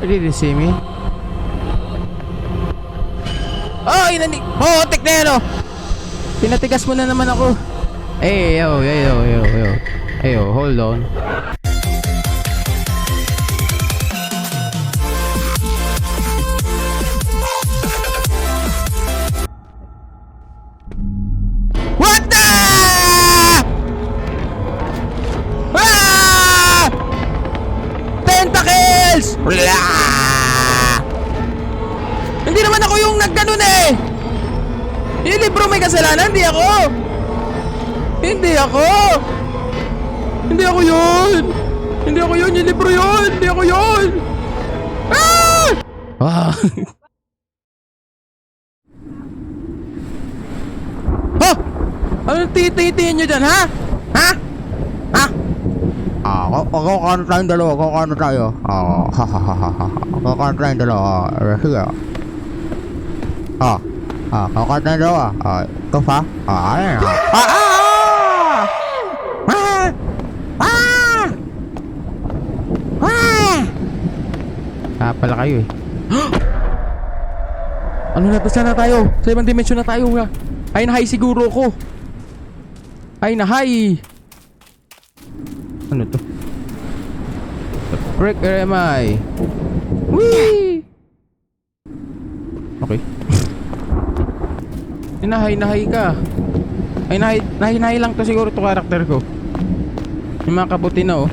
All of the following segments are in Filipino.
You see me? Oh, inani... Oh, tek na yan, oh! Pinatigas mo na naman ako. Hey, yo, yo, yo, yo, yo. Hey, yo, hold on. Yung nagganon eh! Yung libro may kasalanan, hindi ako! Hindi ako! Hindi ako yun! Hindi ako yun! Yung libro yun! Hindi ako yun! Ah! Ah! ha? Ano tititiin nyo dyan, ha? Ha? Ha? Ah, ako, ako kano tayong dalawa, ako kano tayo. Ah, ha ha ha ha ha. Ako kano tayong dalawa. Ah, ako kano tayong dalawa. Ah, ito pa? Ah, ano yan? Ah, ah! Ah! Ah! Ah! Ah, pala kayo eh. ano na, basta na tayo. Sa ibang dimensyon na tayo. Ha? Ay na high siguro ko. Ay na high. Ano to? The frick am I? Whee! Okay. Inahay nahay ka. Ay nahay nahay lang to siguro to karakter ko. Yung mga kabuti na oh.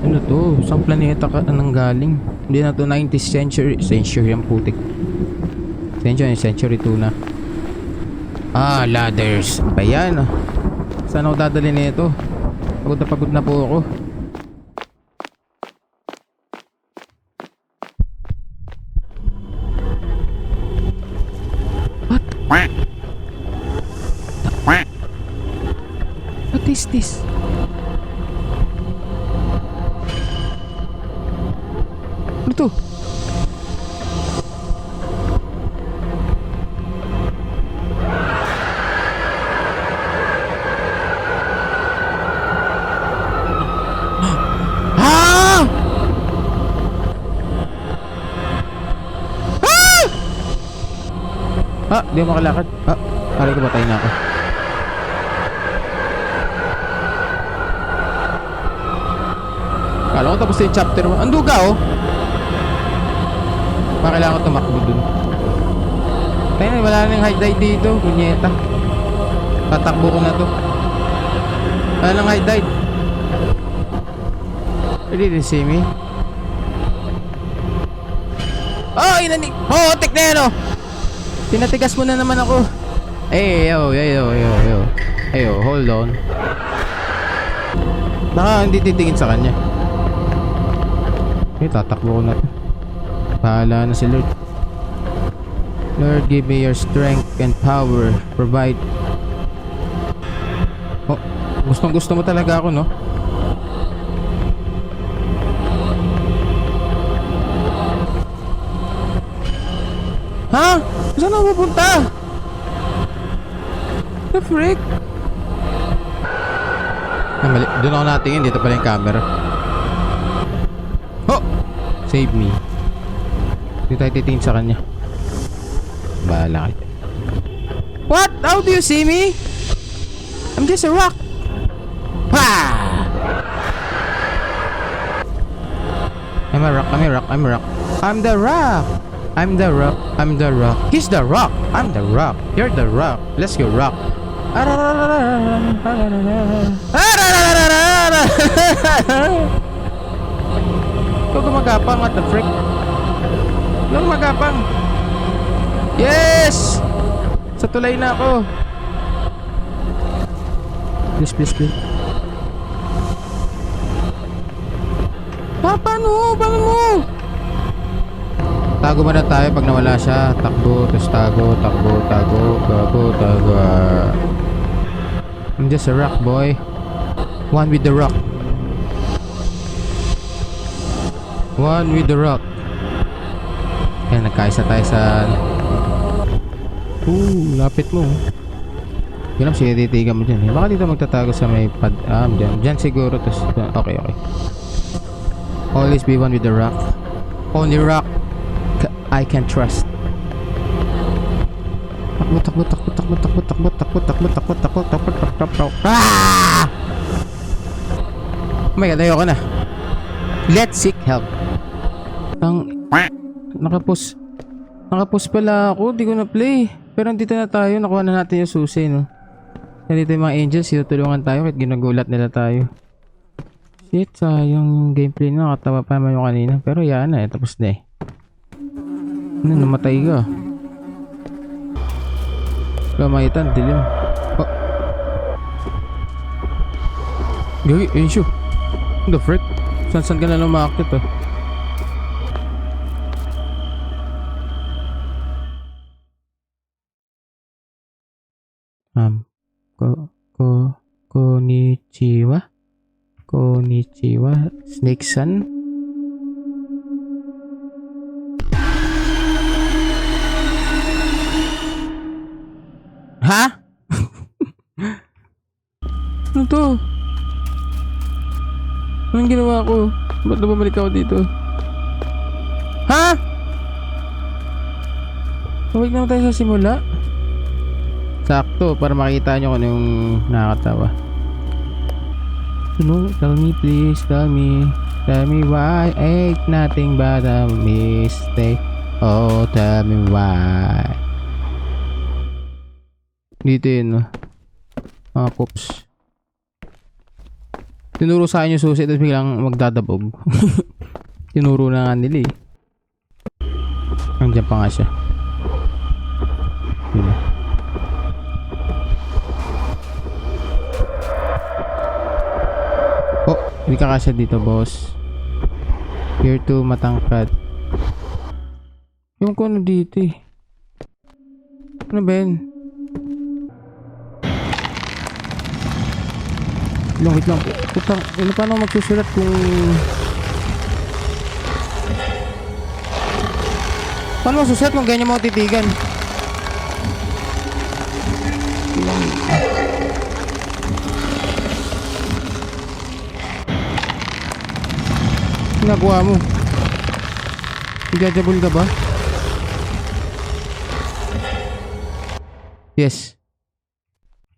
Ano to? Saan planeta ka nang galing? Hindi na to 19th century. Century ang putik. Century, century 2 na. Ah, ladders. Ba yan? Saan ako dadali nito? Pagod na pagod na po ako. What? What is this? Ano to? Ah! Ah! Ah, di ako makalakad. Ah, pare ko patay na ako. Kala ko tapos yung chapter 1. Ang duga oh. Baka kailangan ko tumakbo dun. Kaya wala nang high dive dito. Kunyeta. Tatakbo ko na to. Wala nang high dive. Did you see me? Oh, inani... Oh, tek na yan, oh! Pinatigas mo na naman ako. Hey, yo, yo, yo, yo, yo. Hey, yo, hold on. Baka hindi titingin sa kanya. Okay, tatakbo ko na to. Bahala na si Lord. Lord, give me your strength and power. Provide. Oh, gustong gusto mo talaga ako, no? Ha? Saan ako pupunta? The frick? Ah, mali. Doon ako natingin. Dito pala yung camera. Save me. Hindi tayo titingin sa kanya. Bahala kayo. What? How do you see me? I'm just a rock. Ha! I'm a rock. I'm a rock. I'm a rock. I'm the rock. I'm the rock. I'm the rock. He's the rock. I'm the rock. You're the rock. Let's go rock. Ikaw gumagapang what the frick? Ikaw gumagapang. Yes! Sa tulay na ako. Please, please, please. Pa, paano? Paano mo? Tago muna tayo pag nawala siya. Takbo, tapos tago, takbo, tago, tago, tago. I'm just a rock boy. One with the rock. One with the rock. Yan, nagkaisa tayo sa... Ooh, lapit mo. Yun lang, sige, titigan mo dyan. eh. Baka dito magtatago sa may pad... Ah, dyan. Dyan siguro. Tapos, okay, okay. Always be one with the rock. Only rock I can trust. Takbo, takbo, takbo, takbo, takbo, takbo, takbo, takbo, takbo, takbo, takbo, takbo, takbo. Ah! Oh my god, ayoko na. Let's seek help. Ang... Nakapos... Nakapos pala ako, di ko na play. Pero andito na tayo, nakuha na natin yung susi, no? Nandito yung mga angels, tinutulungan tayo kahit ginugulat nila tayo. Shit, sayang yung gameplay na. Nakatawa pa naman yung kanina. Pero yan na eh. Tapos na eh. Ano, namatay ka. Kamaitan, dilim. Oh. Gagi. What the frick? San san ka na lumakit ah? Um, ko, ko, konnichiwa? Konnichiwa, Snake Sun? Ha? ano to? Anong ginawa ko? Ba't na bumalik ako dito? Ha? Balik naman tayo sa simula? Sakto, para makita nyo kung anong nakakatawa. Ano? Tell me please, tell me. Tell me why ain't nothing but a mistake. Oh, tell me why. Dito yun, no? Mga cops. Tinuro sa akin yung susi, tapos biglang magdadabog. Tinuro na nga nila eh. Nandiyan pa nga siya. Yun. Hindi ka kasya dito, boss. Year 2, matangkad. Yung ko ano dito eh. Ano ba yun? Lang, wait lang. Putang, ano paano magsusulat kung... Paano magsusulat kung ganyan mo titigan? Ginagawa mo. Nagjajabul ka ba? Yes.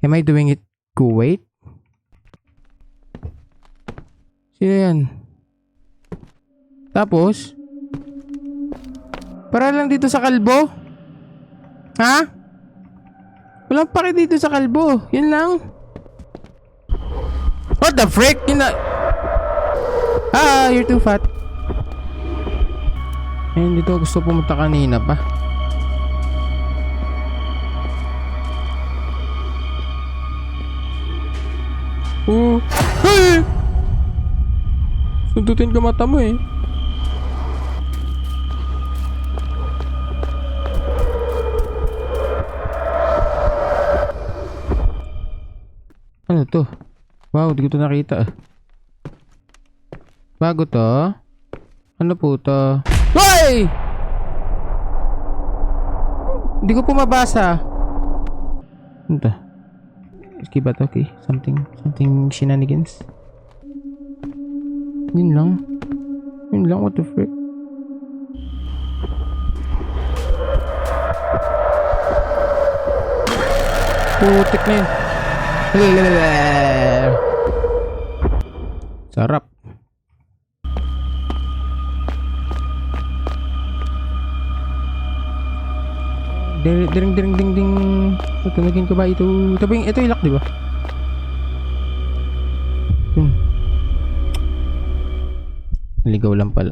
Am I doing it Kuwait? Sino yan? Tapos? Para lang dito sa kalbo? Ha? Walang pake dito sa kalbo. Yun lang. What the frick? Yun na... Ah, you're too fat. Ayun, dito gusto pumunta kanina pa. Oh. Hey! Sundutin ka mata mo eh. Ano to? Wow, di ko to nakita ah. Bagus toh. Kan po puto. Woi! Di ko pumabasa. Entah. Skip at okay. Something, something shenanigans. Yun lang. Yun lang, what the frick. Putik na yun. Sarap. Ding ding ding ding ding. Tutumigin ko ba ito? Ito ba yung, ito yung lock, di ba? Yun. Ligaw lang pala.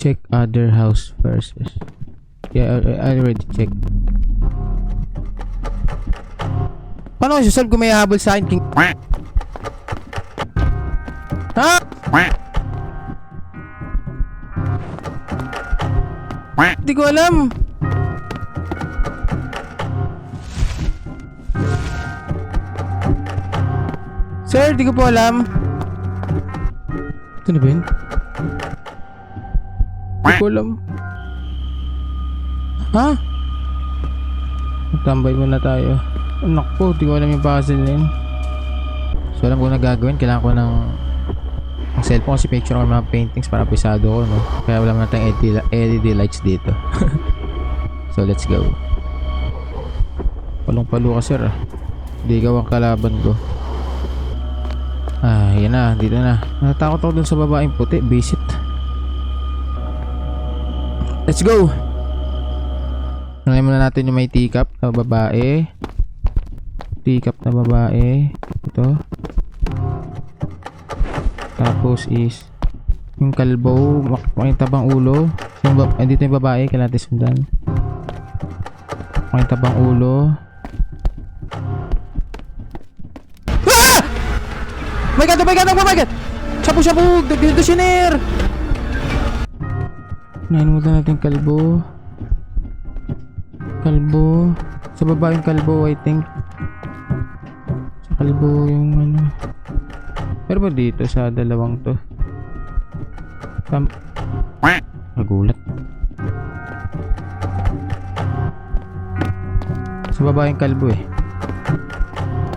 Check other house first. Yeah, I, I already checked. Paano ko susunod kung may habol sa akin? King... Ha? Hindi ko alam. Sir, di ko po alam. Ito na ba yun? Di ko alam. Ha? Magtambay muna tayo. Anak ko, di ko alam yung puzzle na yun. So alam ko na gagawin. Kailangan ko ng Ang cellphone kasi picture ng mga paintings para pisado ko, no? Kaya wala naman tayong LED, LED lights dito. so, let's go. Palong-palo ka, sir, ah. Hindi ikaw ang kalaban ko. Ah, yan na. Dito na. Natatakot ako dun sa babaeng puti. Visit. Let's go! Nalay muna natin yung may teacup na babae. Teacup na babae. Ito. Tapos is yung kalbo, mak- makitabang ulo. Yung eh, dito yung babae, kailangan natin sundan. Makitabang ulo. My God, oh my God, oh my God! Shabu! Dildosyoner! Nahinutan natin kalbo. Kalbo. Sa baba yung kalbo, I think. Sa kalbo yung ano. Pero ba dito sa dalawang to? Tam... Nagulat. Sa baba yung kalbo eh.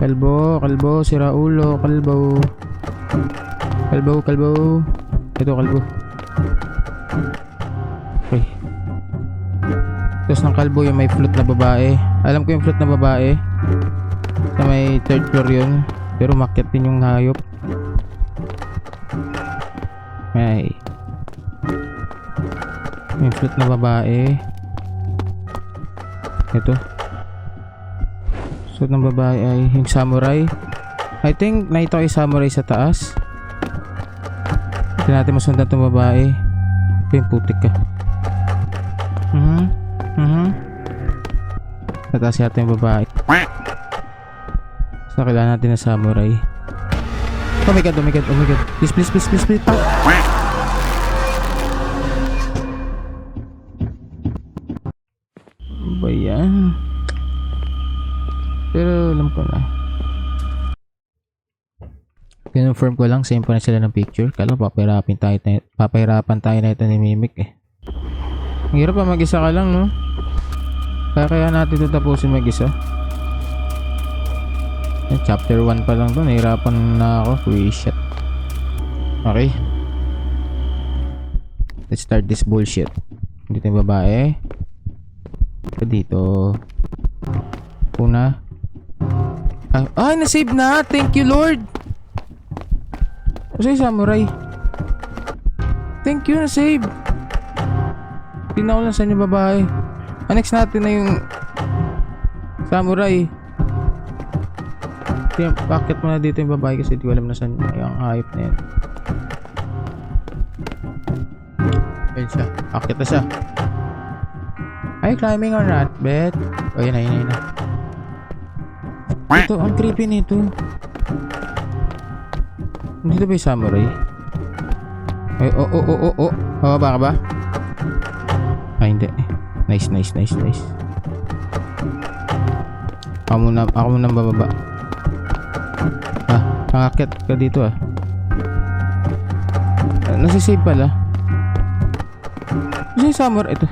Kalbo, kalbo, sira ulo, kalbo. Kalbo, kalbo. Ito kalbo. Okay. Tapos ng kalbo yung may flute na babae. Alam ko yung flute na babae. Sa may third floor yun. Pero makyat din yung hayop. Ay. May flute na babae. Ito. Suot ng babae ay yung samurai. I think nakita ko yung samurai sa taas. Hindi natin masundan itong babae. Ito yung putik ka. Mhm. Mhm. Sa taas yata yung babae. So, kailangan natin ng samurai. Oh my god, oh my god, oh my god. Please, please, please, please, please. Ah! Kinonfirm ko lang, same pa na sila ng picture. Kala papahirapan tayo, tayo, papahirapan tayo na ito ni Mimic eh. Ang hirap pa mag-isa ka lang, no? Kaya kaya natin ito tapusin mag-isa. Eh, chapter 1 pa lang to, nahirapan na ako. Free shit. Okay. Let's start this bullshit. Dito yung babae. Ito dito. Una. Ay, ay na-save na! Thank you, Lord! Kasi samurai. Thank you, na-save. Tingnan ko lang saan yung babae. Ah, next natin na yung samurai. Tingnan, bakit mo na dito yung babae kasi di ko alam na saan yung hayop na yan. Ayun siya. Akit na siya. Are you climbing or not, Bet? Oh, yun na, yun na, yun na. Ito, ang creepy nito. Dito ba yung samurai? Ay, oh, oh, oh, oh, oh. Bababa ka ba? Ay, hindi. Nice, nice, nice, nice. Ako muna, ako muna bababa. Ah, pangakit ka dito ah. Ah, Nasisave pala. Kasi samurai, ito.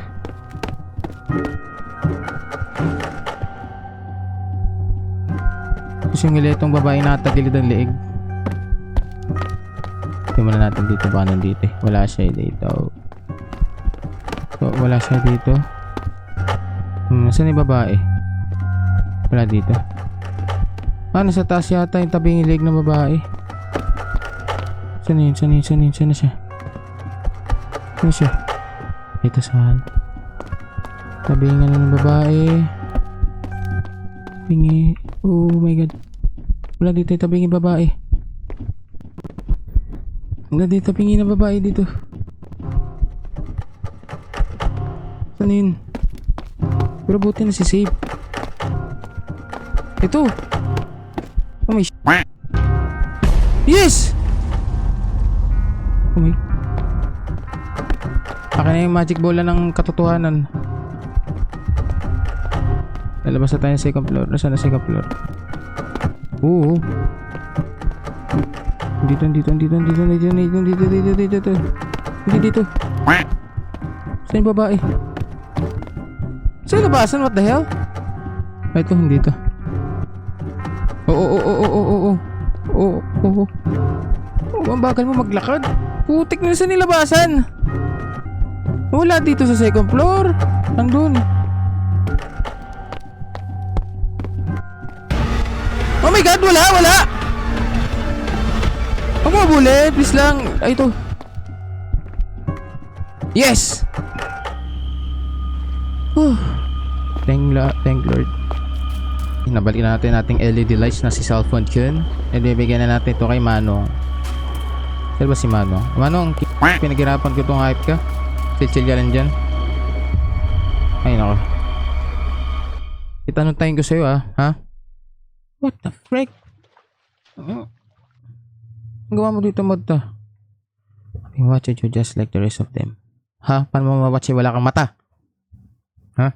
Tapos yung iletong babae nakatagilid ang leeg. Muna natin dito baka nandito eh. Wala siya dito. So, wala siya dito. Hmm, saan yung babae? Wala dito. Ah, nasa taas yata yung tabing ilig ng babae. Saan yun? Saan yun? Saan yun? Saan na siya? Saan siya? Ito saan? Tabingan ng babae. Tabingi. Oh my god. Wala dito yung tabingi babae. Wala dito tabingi na babae dito. Saan yun? Pero buti na si save. Ito. Oh my Yes! Oh my Akin na yung magic bola ng katotohanan. Lalabas na tayo sa second floor. Nasaan na second floor? Oo. Dito, dito, dito, dito, dito, dito, dito, dito, dito, dito, dito. Dito. Saan yung babae? Saan labasan? What the hell? Ay, ito, hindi ito. Oo, oo, oo, oo, oo, oo. Oo, oo, oo. ang bagal mo maglakad. Putik na sa nilabasan. Wala dito sa second floor. Nandun. Oh my god, wala, wala! Huwag mo bullet, please lang. Ay, ito. Yes! Whew. Thank, la thank Lord. Nabalik na natin nating LED lights na si cellphone yun. And bibigyan na natin ito kay Manong. Saan ba si Manong? Manong, pinaghirapan ko itong hype ka. Chill-chill ka lang dyan. Ay, nako. Itanong ko sa'yo ah, ha? What the frick? Uh, ang gawa mo dito mod to? I've been watching you just like the rest of them. Ha? Paano mo mawatch wala kang mata? Ha?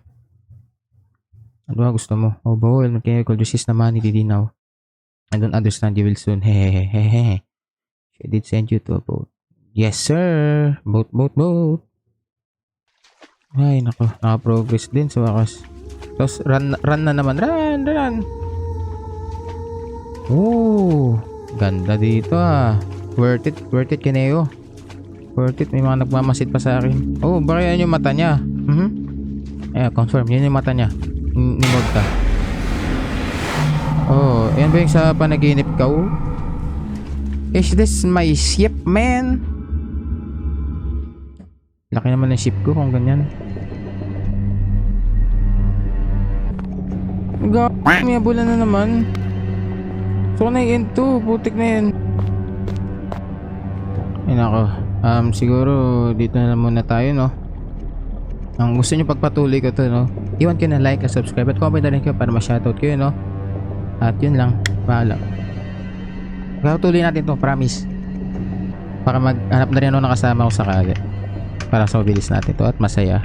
Ano gusto mo? Oh, bawal. Mechanical disease naman, nililinaw. I don't understand you will soon. Hehehehe. She did send you to a boat. Yes, sir. Boat, boat, boat. Ay, nako. Naka-progress din sa wakas. Tapos, run, run na naman. Run, run. Oh, ganda dito ah. Worth it, worth it Kineo. Worth it, may mga nagmamasid pa sa akin. Oh, baka yan yung mata niya. Mhm. Eh, confirm, yun yung mata niya. Ni ni Mogta. Oh, yan ba yung sa panaginip ka? oh? Is this my ship, man? Laki naman ng ship ko kung ganyan. Gag, may abulan na naman. So na yun to, putik na yan. Ay nako, um, siguro dito na muna tayo no. Ang gusto nyo pagpatuloy ko to no, iwan kayo na like at subscribe at comment na rin kayo para ma-shoutout kayo no. At yun lang, paalam. Pagpatuloy natin to, promise. Para maghanap na rin ako ng kasama ko sakali. Para sa mabilis natin to at masaya.